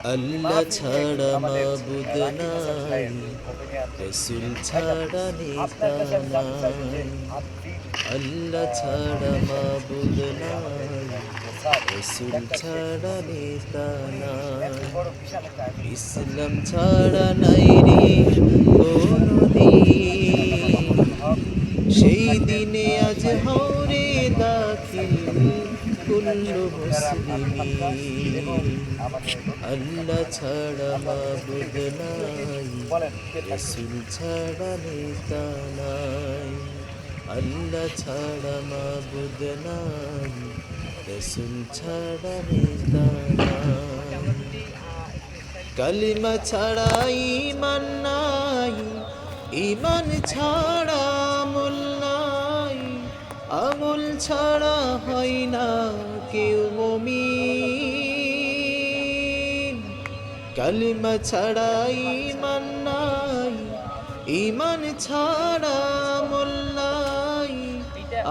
আল্লাহ ছাড়া মাবুদ নাই রসুল ছাড়া নেতা নাই আল্লাহ ছাড়া মাবুদ নাই রসুল ছাড়া নেতা নাই ইসলাম ছাড়া নাই রে কোনো সেই দিনে আজ হরে দাখিল কুল্লু মুসলিমিন। আল্লাহ ছাড়া মাবুদ নাই, রসুল ছাড়া নেতা নাই। আল্লাহ ছাড়া মাবুদ নাই, রসুল ছাড়া নেতা নাই। কালিমা ছাড়া ইমান নাই, ইমান ছাড়া ছাড়া হয় না কেউ মমিন। কালিমা ছাড়া ইমান নাই ইমান ছাড়া আমল নাই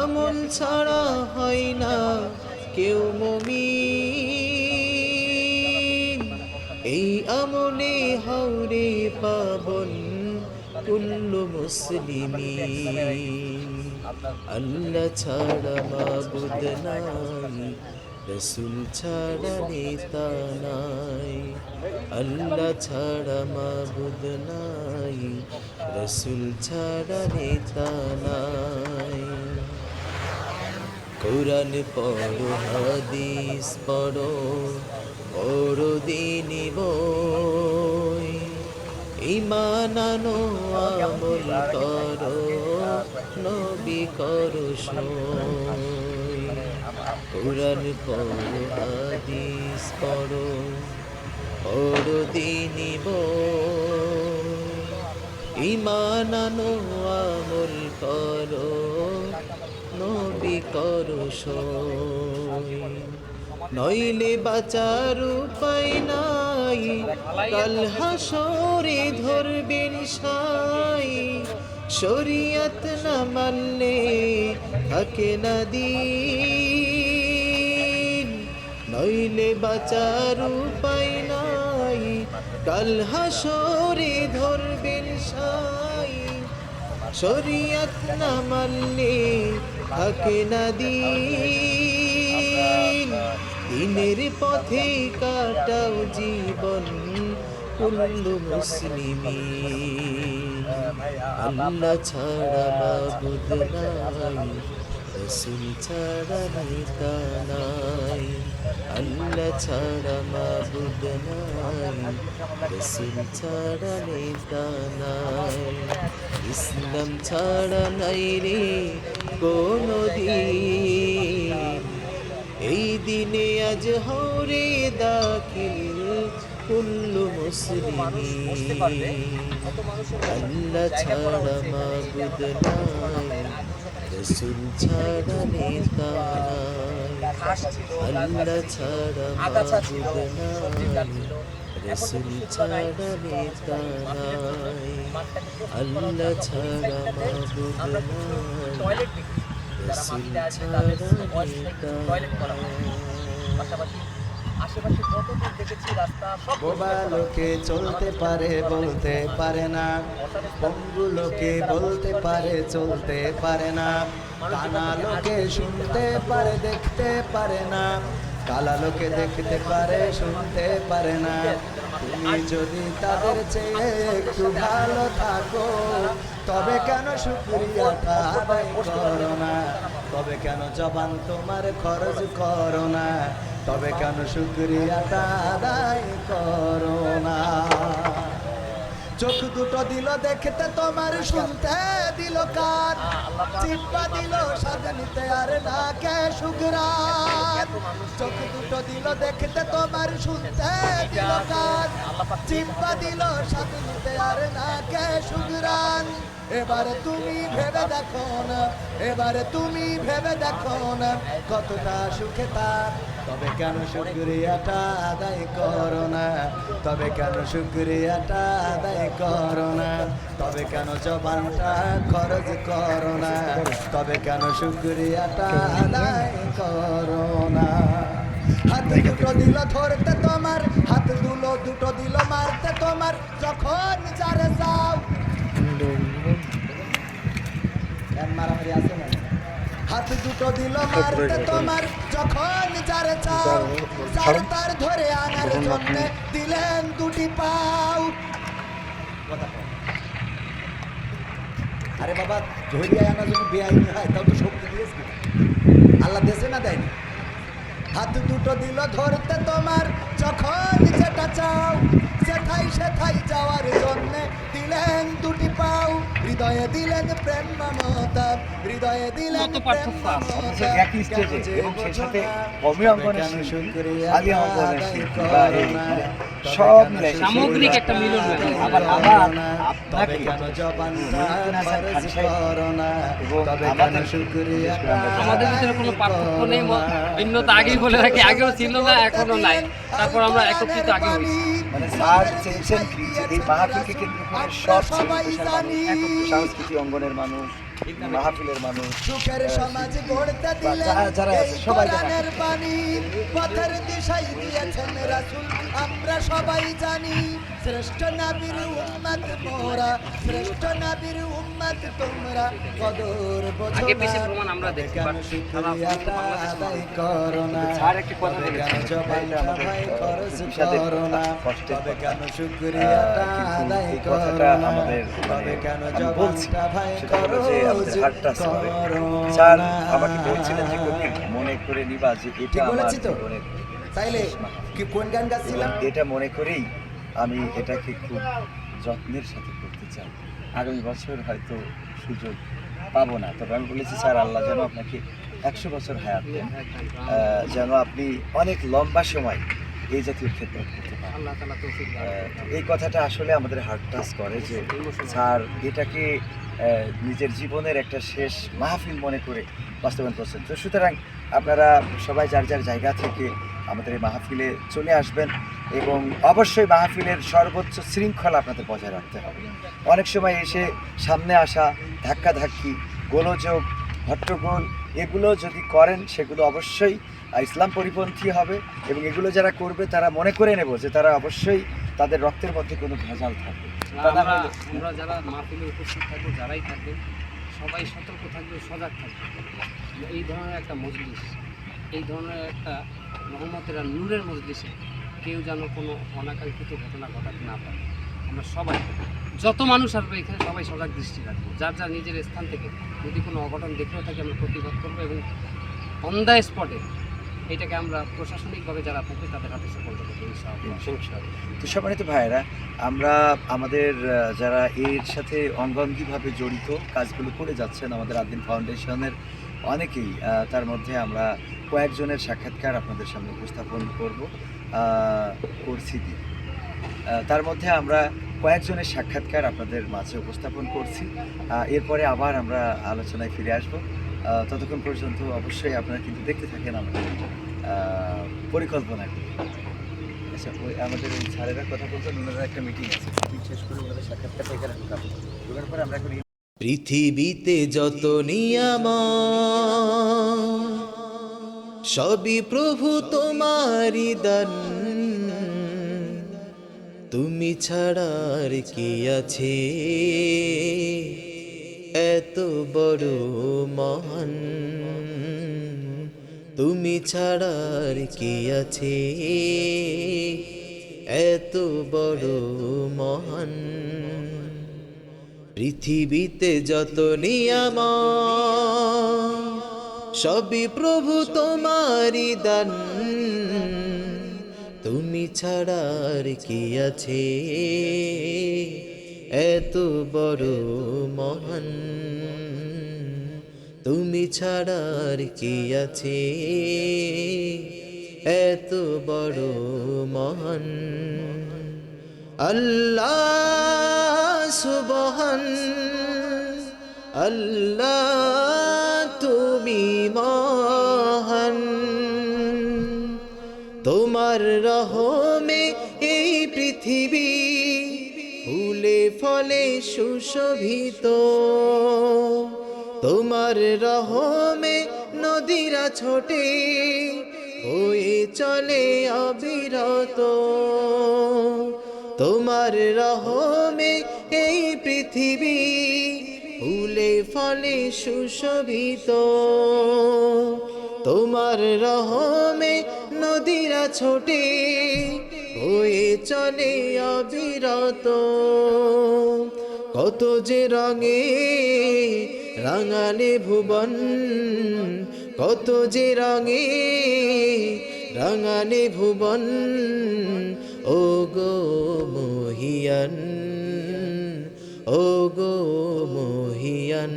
আমল ছাড়া হয় না কেউ মমিন। এই আমলে হাওরে পাবন কুল্লু মুসলিমিন। আল্লাহ ছাড়া মাবুদ নাই, রসুল ছাড়া নেতা নাই। আল্লাহ ছাড়া মাবুদ নাই, রসুল ছাড়া নেতা নাই। কোরআন পড়ো, হাদিস পড়ো পড়ো দিনী বই। ইমান আনো আমল করো, নবী করো কোরআন পড়ো হাদিস পড়ো পড়ো দিনী বই ইমান আনো আমল করো নবী করো সই নইলে বাঁচার উপায় নাই। কাল হাসরে ধরবেন সাই শরিয়ত না মানলে থাকে না দিন। নইলে বাঁচার উপায় নাই। কাল হাসরে ধরবেন সাই শরিয়ত না মানলে থাকে না দিন। দিনের পথে কাটাও জীবন কুল্লু মুসলিমি। আল্লাহ ছাড়া মাবুদ নাই, রসুল ছাড়া নেতা নাই। আল্লাহ ছাড়া মাবুদ নাই, রসুল ছাড়া নেতা নাই। ইসলাম ছাড়া নাই রে কোনো দিন এই দিনে আজ হরে দাখিল কুল্লু মুসলিমি। আল্লাহ ছাড়া মাবুদ নাই রসুল ছাড়া নেতা আল্লাহ ছাড়া মাবুদ নাই। রসুল ছাড়া নেতা আল্লাহ ছাড়া মাবুদ নাই। রসুল ছাড়া নেতা পাশাপাশি আশেপাশে কতদূর দেখেছি রাস্তা সব বোবা লোকে চলতে পারে বলতে পারে না। পঙ্গু লোকে বলতে পারে চলতে পারে না। কানা লোকে শুনতে পারে দেখতে পারে না। কালা লোকে দেখতে পারে, শুনতে পারে না। তুমি যদি তাদের চেয়ে একটু ভালো থাকো, তবে কেন শুক্রিয়াটা করো না? তবে কেন জবান তোমার খরচ করো না? তবে কেন শুক্রিয়াটা আদায় করো না? চোখ দুটো দিল দেখতে তোমার শুনতে দিল কান। চিপ্পা দিল স্বাদ নিতে আর না কে সুগরান চোখ দুটো দিল দেখতে তোমার শুনতে দিল কান। চিপ্পা দিল স্বাদ নিতে আর না কে সুগরান। এবারে তুমি ভেবে দেখো না এবারে তুমি ভেবে দেখো না কতটা সুখে তার। তবে কেন শুক্রিয়াটা আদায় করো না? তবে কেন শুক্রিয়াটা আদায় করো না? তবে কেন জবানটা খরচ করো না? তবে কেন শুক্রিয়াটা আদায় করো না? হাতে দুটো দিল ধরতে তোমার হাত দুলো দুটো দিল মারতে তোমার যখন যারে এর মারামারি আছে না? হাত দুটো দিল মারতে তোমার যখন যারে চাও যার তার ধরে আনার জন্য দিলেন দুটি পাও। আরে বাবা ধরিয়া আনা যদি বেআইনি হয় তাও তো শক্তি দিয়েছে আল্লাহ দেশে না দেয়নি? হাত দুটো দিল ধরতে তোমার যখন যেটা চাও সেথাই সেথাই যাওয়ার জন্য দিলেন দুটি পাও। হৃদয়ে দিলেন প্রেম মমতা হৃদয়ে দিলেন কত পার্থক্য একই স্টেজে এবং সেই সাথে কমি অঙ্গনের আলী অঙ্গনের শিল্পী বা এই সব মিলে সামগ্রিক একটা মিলন আবার আবার আপনাকে আমাদের ভিতরে কোনো পার্থক্য নেই ভিন্নতা আগেই বলে রাখি আগেও ছিল না এখনও নাই। তারপর আমরা একত্রিত আগে হয়েছি। মানে স্যার চেয়েছেন এই মাহফিলকে অঙ্গনের মানুষ মাহফিলের মানুষ সুখের সমাজ গড়তে দিলেন যারা- যারা আছে এই সবাই যেন কোরআনের বাণী পথের দিশাই দিয়েছেন রাসূল আমরা সবাই জানি শ্রেষ্ঠ নবীর উম্মত মোরা শ্রেষ্ঠ নবীর উম্মত তোমরা কদর বোঝো আগে না। পিছিয়ে প্রমাণ আমরা দেখি, কেন but সারা বাংলাদেশ আদায় করো না? স্যার একটি কথা কেন জবানটা আমাদের, ভাই খরচ বিষাদের করো না? কথা, কষ্টের তবে কেন শুকরিয়াটা আদায় এই করো কথাটা না? আমাদের তবে মানে কেন বলছি ভাই যে আমাদের খরচ হার্ট টাচ করে স্যার আমাকে বলছিলেন যে মনে করে নিবা যে এটা আমার? জীবনের তাইলে কি কোন গান গাচ্ছিলাম? এটা মনে করেই আমি এটাকে খুব যত্নের সাথে করতে চাই। আগামী বছর হয়তো সুযোগ পাবো না। তবে আমি বলেছি স্যার আল্লাহ যেন আপনাকে একশো বছর হায়াত দেন। যেন আপনি অনেক লম্বা সময় এই জাতীয় ক্ষেত্র করতে এই কথাটা আসলে আমাদের হার্ট টাচ করে যে স্যার এটাকে নিজের জীবনের একটা শেষ মাহফিল মনে করে বাস্তবায়ন করছেন। তো সুতরাং আপনারা সবাই যার যার জায়গা থেকে আমাদের এই মাহফিলে চলে আসবেন এবং অবশ্যই মাহফিলের সর্বোচ্চ শৃঙ্খলা আপনাদের বজায় রাখতে হবে। অনেক সময় এসে সামনে আসা ধাক্কাধাক্কি গোলযোগ হট্টগোল এগুলো যদি করেন সেগুলো অবশ্যই ইসলাম পরিপন্থী হবে এবং এগুলো যারা করবে তারা মনে করে নেব যে তারা অবশ্যই তাদের রক্তের মধ্যে কোনো ভেজাল থাকবে। আমরা যারা মাহফিলে উপস্থিত থাকব যারাই থাকবে সবাই সতর্ক থাকবে সজাগ থাকবে। এই ধরনের একটা মজলিস এই ধরনের একটা রহমতের আর নূরের মজলিসে কেউ যেন কোনো অনাকাঙ্ক্ষিত ঘটনা ঘটাতে না পারে। আমরা সবাই যত মানুষ আসবে এখানে সবাই সজাগ দৃষ্টি রাখব। যার যার নিজের স্থান থেকে যদি কোনো অঘটন দেখেও থাকে আমরা প্রতিবাদ করব এবং অন দ্য স্পটে এটাকে আমরা প্রশাসনিকভাবে যারা থাকবে তাদের হাতে সুপর্দ করব, ইনশাআল্লাহ। তো ভাইয়েরা, আমরা আমাদের যারা এর সাথে অঙ্গাঙ্গিভাবে জড়িত কাজগুলো করে যাচ্ছেন আমাদের আদিন ফাউন্ডেশনের অনেকেই তার মধ্যে আমরা কয়েকজনের সাক্ষাৎকার আপনাদের সামনে উপস্থাপন করব করছি। তার মধ্যে আমরা কয়েকজনের সাক্ষাৎকার আপনাদের মাঝে উপস্থাপন করছি। এরপরে আবার আমরা আলোচনায় ফিরে আসব। ততক্ষণ পর্যন্ত অবশ্যই আপনারা কিন্তু দেখতে থাকেন আমাদের আহ, পরিকল্পনাগুলো আচ্ছা ওই আমাদের ওই স্যারেরা কথা বলছেন ওনারা একটা মিটিং আছে। মিটিং শেষ করে ওনাদের সাক্ষাৎকারটা এখানে ঢুকাবো ঢুকার পরে আমরা এখন পৃথিবীতে যত নিয়াম সবই প্রভু তোমারি দান। তুমি ছাড়ার কি আছে? এত বড় মহান। তুমি ছাড়ার কি আছে? এত বড় মহান। পৃথিবীতে যত নিয়াম সবই প্রভু তোমারি দান। তুমি ছাড়ার কি আছে? এত বড় মহান। তুমি ছাড়ার কি আছে? এত বড় মহান। আল্লাহ সুবহান। আল্লাহ তুমি মহান। তোমার রহমে এই পৃথিবী ফুলে সুশোভিত। তোমার রহমে নদীরা ছোটে হয়ে চলে অবিরত। তোমার রহমে এই পৃথিবী ফুলে ফলে সুশোভিত। তোমার রহমে নদীরা ছোটে হয়ে চলে অবিরত। কত যে রঙে রাঙালে ভুবন, কত যে রঙে রাঙালে ভুবন ও গো মহিয়ান ও গো মহিয়ান।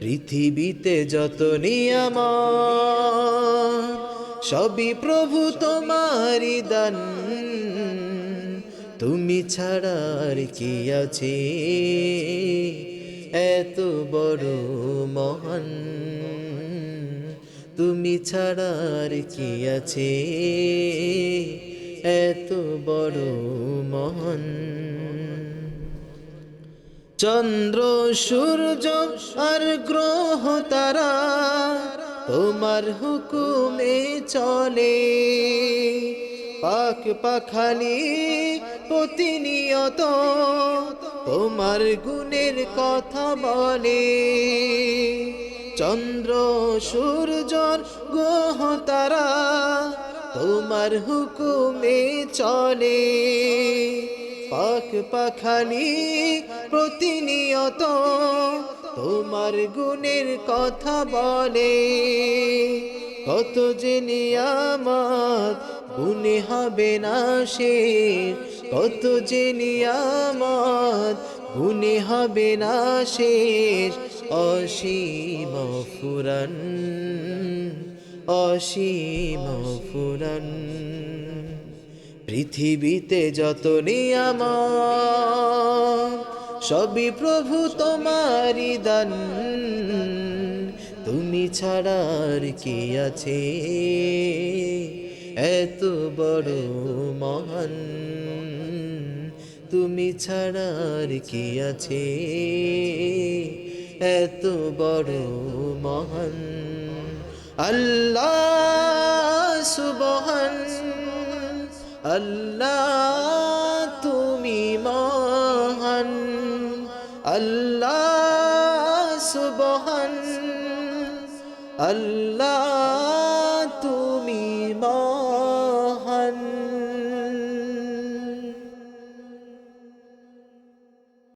পৃথিবীতে যত নিয়ম সবই প্রভু তোমারি দান। তুমি ছাড়ার কি আছে? এত বড় মহান। তুমি ছাড়ার কি আছে? এত বড় মহান। চন্দ্র, সূর্য আর গ্রহ তারা তোমার হুকুমে চলে। পাক পাখালি প্রতিনিয়ত তোমার গুণের কথা বলে। চন্দ্র সূর্যর গ্রহ তারা তোমার হুকুমে চলে। পাক পাখালি প্রতিনিয়ত তোমার গুণের কথা বলে, কত যে নিয়ামত গুণে হবে না শেষ কত যে নিয়ামত গুণে হবে না শেষ অসীম ফুরন অসীম ফুরন। পৃথিবীতে যত নিয়ম সবই প্রভু তোমারি দান। তুমি ছাড়ার কি আছে? এত বড় মহান। তুমি ছাড়ার কি আছে? এত বড় মহান। আল্লাহ সুবহান। আল্লাহ আল্লাহ সুবহান আল্লাহ